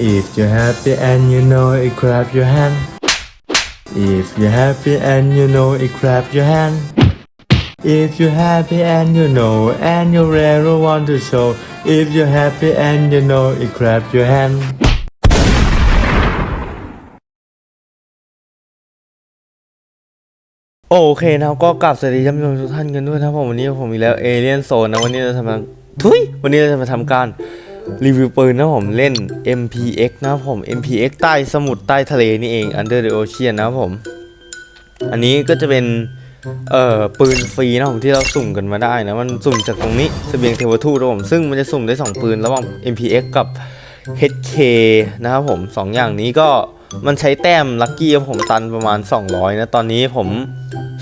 If you're happy and you know it, clap your hand. If you're happy and you know it, clap your hand. If you're happy and you know and you really want to show. If you're happy and you know it, clap your hand. โอเคนะครับก็กลับสวัสดีท่านผู้ชมทุกท่านกันด้วยนะครับผมวันนี้ผมมีกแล้วเอเลียนโซนนะวันนี้เราจะมาทุยวันนี้เราจะมาทำการ รีวิวปืนนะผมเล่น MPX นะผม MPX ใต้สมุทรใต้ทะเลนี่เอง Under the Ocean นะผม อันนี้ก็จะเป็นเอ่อปืนฟรีนะผมที่เราสุ่มกันมาได้นะ มันสุ่มจากตรงนี้เสบียงเทวทูตนะผมซึ่งมันจะสุ่มได้สองปืนระหว่าง MPX กับ HK นะครับผมสองอย่างนี้ก็มันใช้แต้มลัคกี้ของผมตันประมาณ 200 นะ ตอนนี้ผม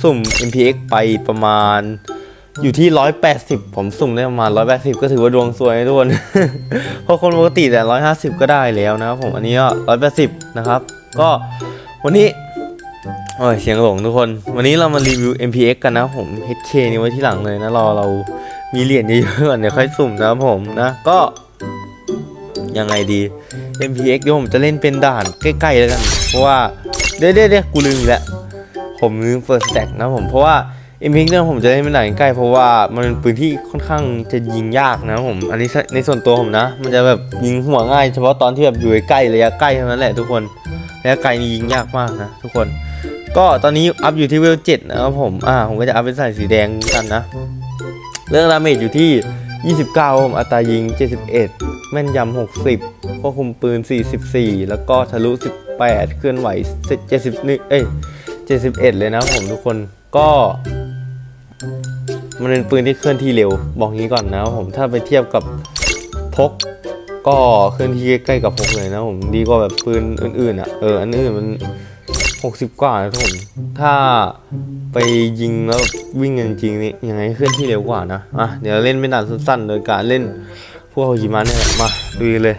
สุ่ม MPX ไปประมาณ อยู่ที่ 180 ผมสุ่มได้ประมาณ 180 ก็ถือว่าดวงสวยทุกคนเพราะคนปกติแต่ 150 ก็ได้แล้วนะครับผมอันนี้ก็180 นะครับ ก็วันนี้โอ้ยเสียงหลงทุกคน วันนี้เรามารีวิว MPX กันนะผม HK นี่ไว้ที่หลังเลยนะรอเรามีเหรียญเยอะๆก่อนเดี๋ยวค่อยสุ่มนะครับผมนะก็ยังไงดี MPX เดี๋ยวผมจะเล่นเป็นด่านใกล้ๆแล้วกัน เพราะว่าเดี๋ยวเดี๋ยวเดี๋ยวกูลืมแล้ว ผมลืมเฟิร์สแต็กนะผมเพราะว่า MPX เนี่ยผมจะเล่นเป็นด่านใกล้เพราะว่ามันเป็นปืนที่ค่อนข้างจะยิงยากนะผม อันนี้ในส่วนตัวผมนะ มันจะแบบยิงหัวง่ายเฉพาะตอนที่แบบอยู่ใกล้ระยะใกล้เท่านั้นแหละทุกคนระยะไกลนี่ยิงยากมากนะทุกคน ก็ตอนนี้อัพอยู่ที่เวลเจ็ดนะครับผมอ่าผมก็จะอัพเป็นสายสีแดงกันนะ เรื่องดาเมจอยู่ที่ 29ผมอัตรายิง 71 แม่นยำ60ควบคุมปืน 44 แล้วก็ทะลุ 18 เคลื่อนไหว71เอ้ย71 เลยนะผมทุกคนก็ มันเป็นปืนที่เคลื่อนที่เร็ว บอกงี้ก่อนนะผมถ้าไปเทียบกับพก ก็เคลื่อนที่ใกล้กับพกเลยนะผมดีกว่าแบบปืนอื่นๆอะเอออันอื่นมัน 60 กว่านะทุกคนถ้าไปยิงแล้ววิ่งจริงๆนี่ยังไงเคลื่อนที่เร็วกว่านะอะเดี๋ยวเล่นเป็นด่านสั้นๆ โดยการเล่นพวกฮิมาเนี่ยแหละ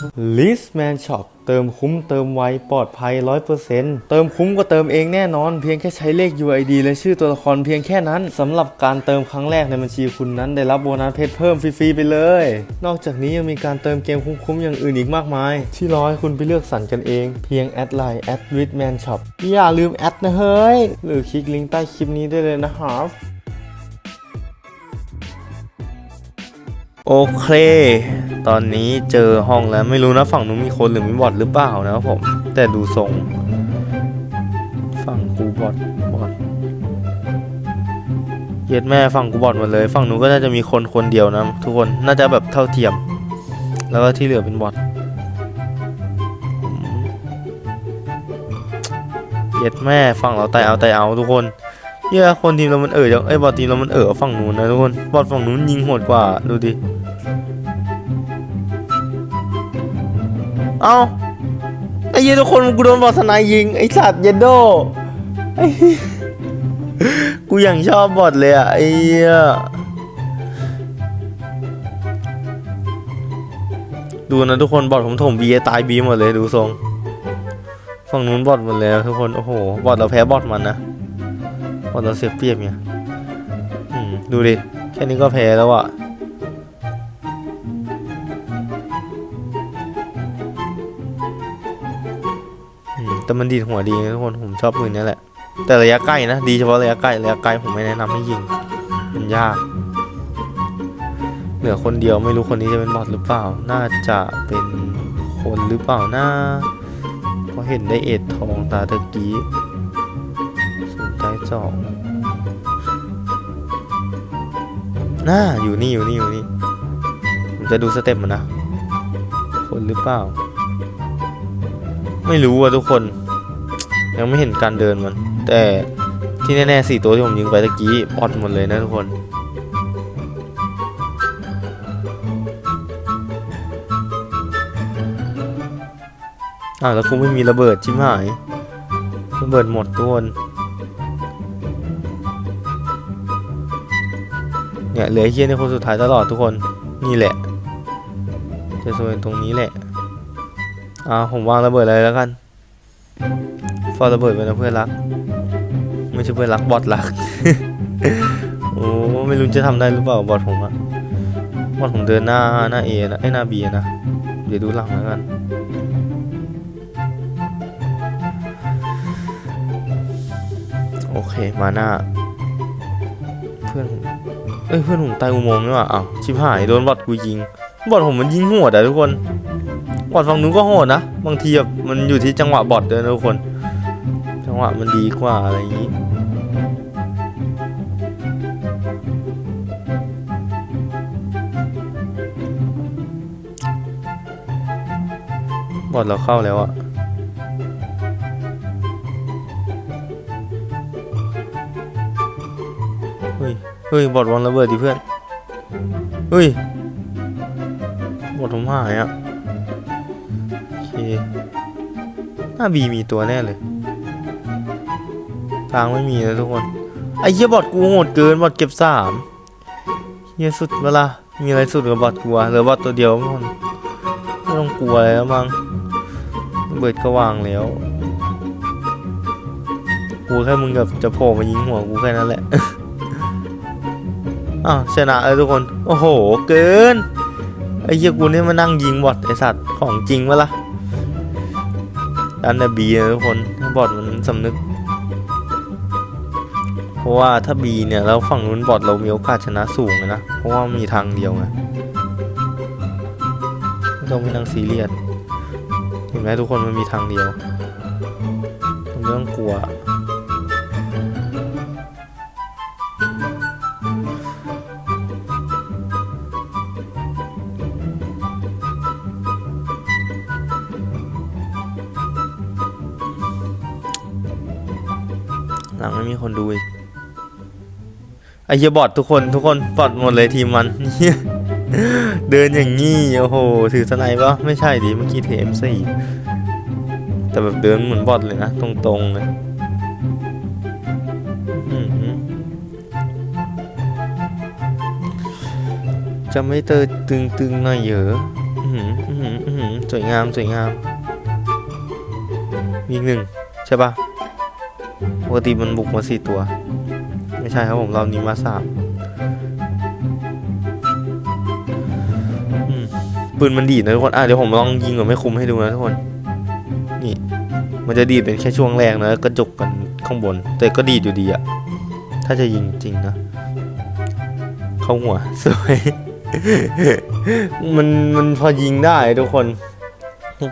มาดูกันเลย Listman Shop เติมคุ้มเติมไวปลอดภัย 100%เติมคุ้มก็เติมเองแน่นอน เพียงแค่ใช้เลข UID และชื่อตัวละครเพียงแค่นั้นสำหรับการเติมครั้งแรกในบัญชีคุณนั้น ได้รับโบนัสเพชรเพิ่มฟรีๆไปเลย นอกจากนี้ยังมีการเติมเกมคุ้มๆอย่างอื่นอีกมากมาย ที่รอให้คุณไปเลือกสรรกันเอง เพียงแอดไลน์ at r i c h m a n shop อย่าลืมแอดนะเฮ้ยหรือคลิกลิงก์ใต้คลิปนี้ได้เลยนะครับ โอเค ตอนนี้เจอห้องแล้วไม่รู้นะฝั่งนู้นมีคนหรือมีบอทหรือเปล่านะครับผม แต่ดูทรง ฝั่งกูบอทบอทเย็ดแม่ฝั่งกูบอทหมดเลย ฝั่งนู้นก็น่าจะมีคนคนเดียวนะทุกคนน่าจะแบบเท่าเทียม แล้วก็ที่เหลือเป็นบอทเย็ดแม่ฝั่งเราไตเอาไตเอาทุกคนเหี้ยคนทีมเรามันเอ๋อจังไอ้ยบอททีมเรามันเอ๋อฝั่งนู้นนะทุกคน บอทฝั่งนู้นยิงโหดกว่า ดูดิ เอาไอ้เหี้ยทุกคนกูโดนบอสนายยิงไอ้สัตว์เยนโดไอ้กูอย่างชอบบอทเลยอะไอ้เหี้ยดูนะทุกคนบอทผมถมบีตายบีหมดเลยดูทรงฝั่งนู้นบอทหมดเลยนะทุกคนโอ้โหบอทเราแพ้บอทมันนะบอทเราเสียเปรียบไงอืมดูดิแค่นี้ก็แพ้แล้วอะ แต่มันดีดหัวดีนะทุกคนผมชอบปืนนี้แหละ แต่ระยะใกล้นะดีเฉพาะระยะใกล้ระยะไกลผมไม่แนะนำให้ยิงมันยาก เหลือคนเดียวไม่รู้คนนี้จะเป็นบอทหรือเปล่า น่าจะเป็นคนหรือเปล่านะเพราะเห็นได้เอ็ดทองตาตะกี้สนใจจองน่าอยู่นี่อยู่นี่อยู่นี่ผมจะดูสเต็ปมันนะ คนหรือเปล่า ไม่รู้อะทุกคน ยังไม่เห็นการเดินมัน แต่ที่แน่ๆสี่ตัวที่ผมยิงไปตะกี้บอดหมดเลยนะทุกคนอ้าวแล้วกูไม่มีระเบิดชิบหายระเบิดหมดทุกคนเนี่ยเหลือเฮียในคนสุดท้ายตลอดทุกคนนี่แหละจะโซนตรงนี้แหละ อ่าผมวางระเบิดเลยแล้วกันฟอระเบิดไปนะเพื่อนรัก ไม่ใช่เพื่อนรักบอทรัก โอ้ไม่รู้จะทำได้หรือเปล่าบอทผมอะบอทผมเดินหน้าหน้าเอนะไอหน้าบีนะ เดี๋ยวดูหลังแล้วกันโอเคมาหน้า เพื่อนเอ้ยเพื่อนผมตายอุโมงค์นี่ว่ะอ้าวชิบหายโดนบอทกูยิง บอทผมมันยิงหัวแต่ทุกคน บอทฝั่งนู้นก็โหดนะ บางทีแบบมันอยู่ที่จังหวะบอทด้วยนะทุกคน จังหวะมันดีกว่าอะไรอย่างนี้บอทเราเข้าแล้วอะเฮ้ย เฮ้ย บอทวางระเบิดดิเพื่อน เฮ้ย บอทผมหายอะ หน้าบีมีตัวแน่เลยทางไม่มีนะทุกคน ไอ้เหี้ยบอทกูโหดเกินบอทเก็บสามเหี้ยสุดเวลามีอะไรสุดกับบอทกูอะเหลือบอทตัวเดียวทุกคนไม่ต้องกลัวอะไรแล้วมั้งเบิดก็วางแล้วกูแค่มึงกับจะโผล่มายิงหัวกูแค่นั้นแหละอ้าวชนะเลยทุกคน โอ้โห เกิน ไอ้เหี้ยกูนี่มานั่งยิงบอทไอสัตว์ของจริงวะล่ะ ดันแต่บีนะทุกคนถ้าบอดมันสำนึก เพราะว่าถ้าบีเนี่ยแล้วฝั่งนู้นบอดเรามีโอกาสชนะสูงนะ เพราะว่ามีทางเดียวไงไม่ต้องไม่นั่งซีเรียสเห็นไหมทุกคนมันมีทางเดียวผมไม่ต้องกลัว คนดูอีกไอ้เหี้ยบอททุกคนทุกคนบอทหมดเลยทีมมันเดินอย่างงี้โอ้โหถือสไนปะไม่ใช่ดิเมื่อกี้เทมสี่แต่แบบเดินเหมือนบอทเลยนะตรงๆเลยจะไม่เตอตึงๆหน่อยเหรออื้อหืออื้อหืออื้อหือสวยงามสวยงามอีกหนึ่งใช่ปะ ปกติมันบุกมาสี่ตัว ไม่ใช่ครับผมรอบนี้มาสามปืนมันดีดนะทุกคนอะเดี๋ยวผมลองยิงกับไม่คุมให้ดูนะทุกคน นี่ มันจะดีดเป็นแค่ช่วงแรกนะกระจกกันข้างบน แต่ก็ดีดอยู่ดีอะถ้าจะยิงจริงนะ เข้าหัวสวยมันมันพอยิงได้ทุกคน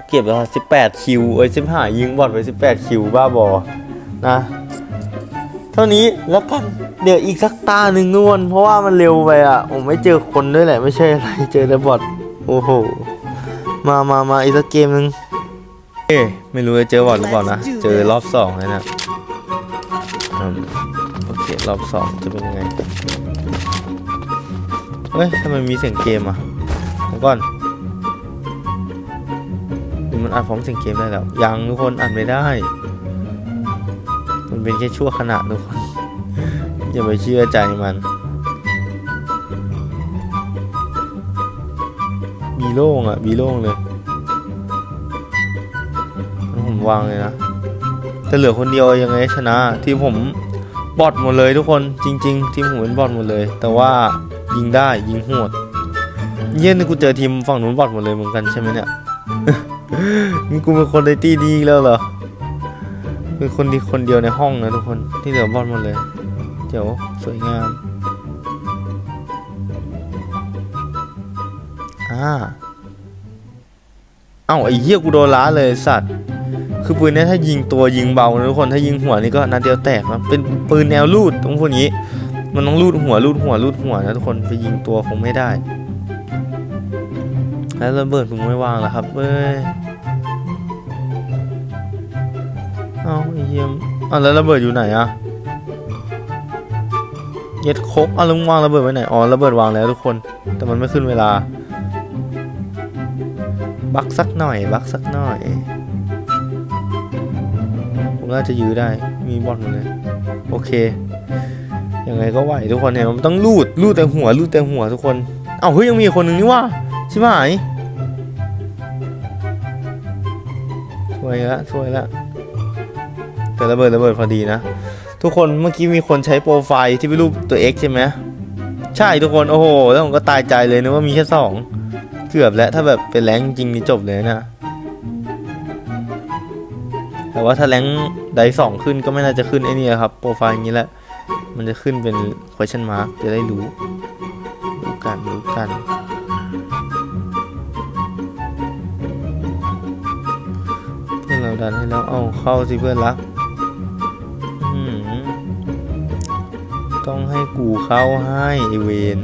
เก็บแล้วสิบแปดคิวเอ้ยสิบห้ายิงบอดไปสิบแปดคิวบ้าบอ นะ เท่านี้แล้วกันเดี๋ยวอีกสักตาหนึ่งนวลเพราะว่ามันเร็วไปอะผมไม่เจอคนด้วยแหละไม่ใช่อะไรเจอแต่บอทโอ้โหมามามาอีกสักเกมหนึ่งเอ๊ไม่รู้จะเจอบอทหรือเปล่านะ เจอรอบสองแล้วนะโอเครอบสองจะเป็นยังไงเฮ้ยทำไมมีเสียงเกมอะเก่อนมันอัดพร้อมเสียงเกมได้แล้วยังทุกคนอัดไม่ได้ เป็นแค่ชั่วขณะทุกคน อย่าไปเชื่อใจมันบีโล่งอะบีโล่งเลยผมวางเลยนะ แต่เหลือคนเดียวยังไงชนะทีมผมบอทหมดเลยทุกคนจริง ๆ ทีมผมเป็นบอทหมดเลย แต่ว่ายิงได้ยิงโหดเยี่ยนี่กูเจอทีมฝั่งนู้นบอทหมดเลยเหมือนกันใช่ไหมเนี่ยนี่กูเป็นคนในตี้ดีแล้วเหรอ คือคนดีคนเดียวในห้องนะทุกคนที่เหลือบอลหมดเลยเดี๋ยวสวยงาม อ่า เอ้าไอ้เหี้ยกูโดนล้าเลยสัตว์ คือปืนนี้ถ้ายิงตัวยิงเบานะทุกคนถ้ายิงหัวนี่ก็นัดเดียวแตกนะเป็นปืนแนวลูดต้องพูดอย่างนี้ มันต้องลูดหัวลูดหัวลูดหัวนะทุกคนไปยิงตัวคงไม่ได้ แล้วระเบิดมึงไม่วางเหรอครับเว้ย เอาไอ้เหี้ยมอะแล้วระเบิดอยู่ไหนอะเย็ดคกอะลุงวางระเบิดไว้ไหนอ๋อระเบิดวางแล้วทุกคน แต่มันไม่ขึ้นเวลา บักสักหน่อย บักสักหน่อย ผมน่าจะยื้อได้มีบอลหมดเลยโอเคยังไงก็ไหวทุกคนเนี่ยมันต้องลูดลูดแต่หัวลูดแต่หัวทุกคน เอ้าเฮ้ยยังมีอีกคนหนึ่งนี่ว่าใช่ไหมช่วยละช่วยละ แต่ระเบิดระเบิดพอดีนะ ทุกคนเมื่อกี้มีคนใช้โปรไฟล์ที่เป็นรูปตัว X ใช่ไหมใช่ทุกคนโอ้โห แล้วผมก็ตายใจเลยนึกว่ามีแค่สองเกือบแล้วถ้าแบบเป็นแรงจริงนี่จบเลยนะแต่ว่าถ้าแรงไดสองขึ้นก็ไม่น่าจะขึ้นไอ้นี่ครับโปรไฟล์อย่างนี้แหละมันจะขึ้นเป็น question mark จะได้รู้รู้กันรู้กันเพื่อนเราดันให้แล้วเอาเข้าสิเพื่อนรัก ต้องให้กูเข้าให้ไอเวน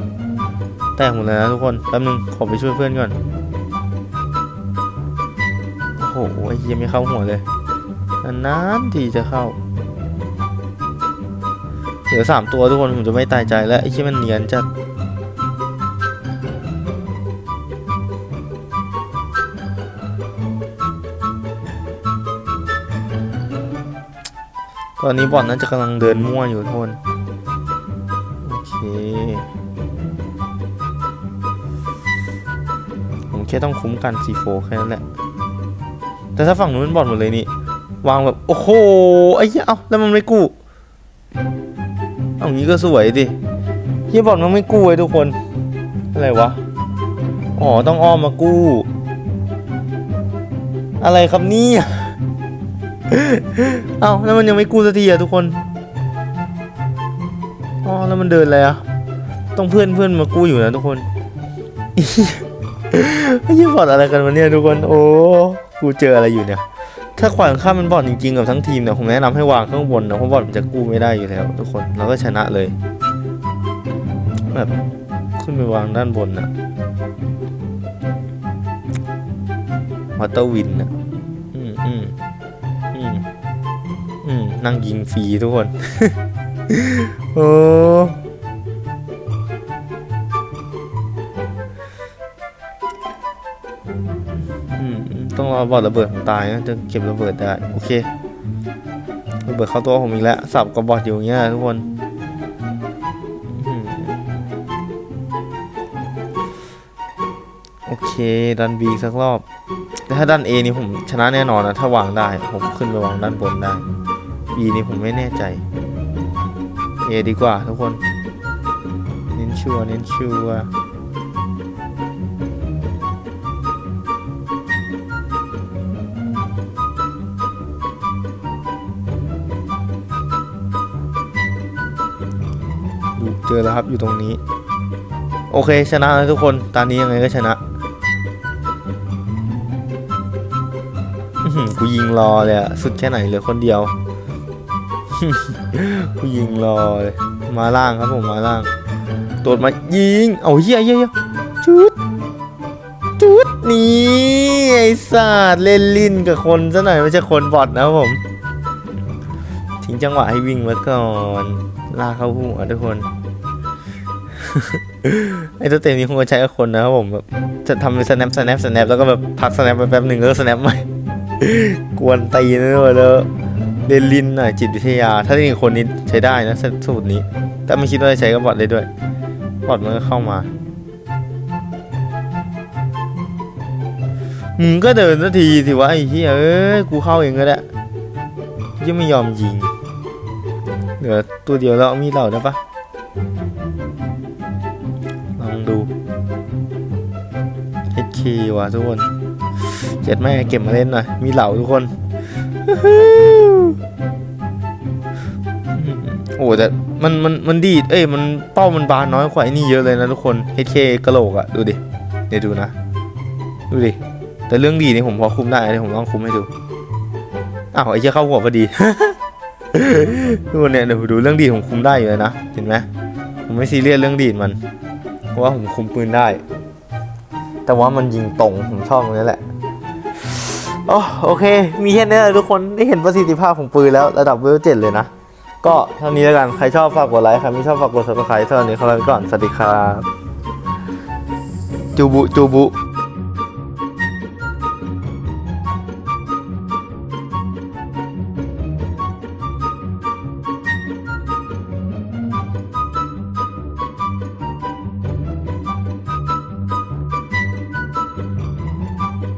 แตกหมดเลยนะทุกคนแป๊บนึงขอไปช่วยเพื่อนก่อน โอ้โหไอ้เหี้ยังไม่เข้าหัวเลยนานทีจะเข้า เหลือสามตัวทุกคนผมจะไม่ตายใจแล้วไอ้ที่มันเนียนจัดตอนนี้บอลน่าจะกำลังเดินมั่วอยู่ทุกคน ค่ต้องคุ้มกันซีโฟแค่นั้นแหละ แต่ถ้าฝั่งนู้นเป็นบอลหมดเลยนี่ วางแบบ โอ้โห ไอ้เหี้ย เอาแล้วมันไม่กู้เอางี้ก็สวยดิเฮียบอลมันไม่กู้ไอ้ทุกคน อะไรวะ อ๋อ ต้องอ้อมมากู้ อะไรครับเนี่ยเอ้าแล้วมันยังไม่กู้สักทีอะทุกคน อ๋อ แล้วมันเดินอะไรอะต้องเพื่อนเพื่อนมากู้อยู่นะทุกคน ไอ้เหี้ยบอดอะไรกันวะเนี่ยทุกคนโอ้กูเจออะไรอยู่เนี่ย ถ้าขวางข้ามเป็นบอดจริงๆกับทั้งทีมเนี่ยผมแนะนำให้วางข้างบนนะเพราะบอดมันจะกู้ไม่ได้อยู่แล้ว ทุกคนเราก็ชนะเลย แบบขึ้นไปวางด้านบนนะวอเตอร์วินนะอืมอืมอืมอืมนั่งยิงฟรีทุกคน โอ้ อืมต้องรอบอดระเบิดผมตายนะจะเก็บระเบิดได้ โอเคระเบิดเข้าตัวผมอีกแล้ว สับกับบอดอยู่เงี้ยทุกคนโอเค ดันบีสักรอบ แต่ถ้าดัน A นี่ผมชนะแน่นอนนะ ถ้าวางได้ ผมขึ้นไปวางด้านบนได้ B นี่ผมไม่แน่ใจ A ดีกว่าทุกคน เน้นชัวเน้นชัว จอแล้วครับอยู่ตรงนี้ โอเคชนะแล้วทุกคนตอนนี้ยังไงก็ชนะกูยิงรอเลยอะสุดแค่ไหนเหลือคนเดียวกูยิงรอเลยมาล่างครับผมมาล่างโดดมายิงเอาเฮียเฮียจุดจุดนี่ไอ้สัตว์เล่นลิ้นกับคนซะหน่อยไม่ใช่คนบอทนะผมทิ้งจังหวะให้วิ่งไว้ก่อนลากเข้าหัวทุกคน ไอ้ตัวเต็มนี้คงจะใช้กับคนนะครับผมแบบจะทำเป็น snap snap snap แล้วก็แบบพัก snap ไปแป๊บหนึ่งแล้วก็ snap ใหม่ กวนตีนเลยแล้วเดนลินหน่อยจิตวิทยา ถ้าที่คนนี้ใช้ได้นะสูตรนี้ แต่ไม่คิดว่าจะใช้กับบอทได้ด้วยบอทมันก็เข้ามาอืมก็เดินสักทีสิวะไอ้เหี้ยเอ้ยกูเข้าเองก็ได้ยังไม่ยอมยิงเหลือตัวเดียวแล้วเอามีเหล่าได้ปะ HK ว่ะทุกคนเจ็ดแม่เก็บมาเล่นหน่อย มีเหล่าทุกคน โอ้แต่มันมันมันดีด เอ้ยมันเป้ามันบานน้อยกว่าไอ้นี่เยอะเลยนะทุกคน HK กะโหลกอะดูดิ เดี๋ยวดูนะ ดูดิ แต่เรื่องดีนี่ผมพอคุมได้เลยผมลองคุมให้ดู อ้าวไอ้เชี่ยเข้าหัวพอดีทุกคนเนี่ยเดี๋ยวดูเรื่องดีดผมคุมได้อยู่เลยนะ เห็นไหมผมไม่ซีเรียสเรื่องดีดมัน เพราะว่าผมคุมปืนได้ แต่ว่ามันยิงตรงผมชอบตรงนี้แหละโอ้โอเค มีแค่นี้แหละทุกคนได้เห็นประสิทธิภาพของปืนแล้วระดับเวลเจ็ดเลยนะ ก็เท่านี้แล้วกัน ใครชอบฝากกดไลค์ใครไม่ชอบฝากกด subscribe สำหรับวันนี้ขอลาไปก่อน สวัสดีครับ จูบุ จูบุ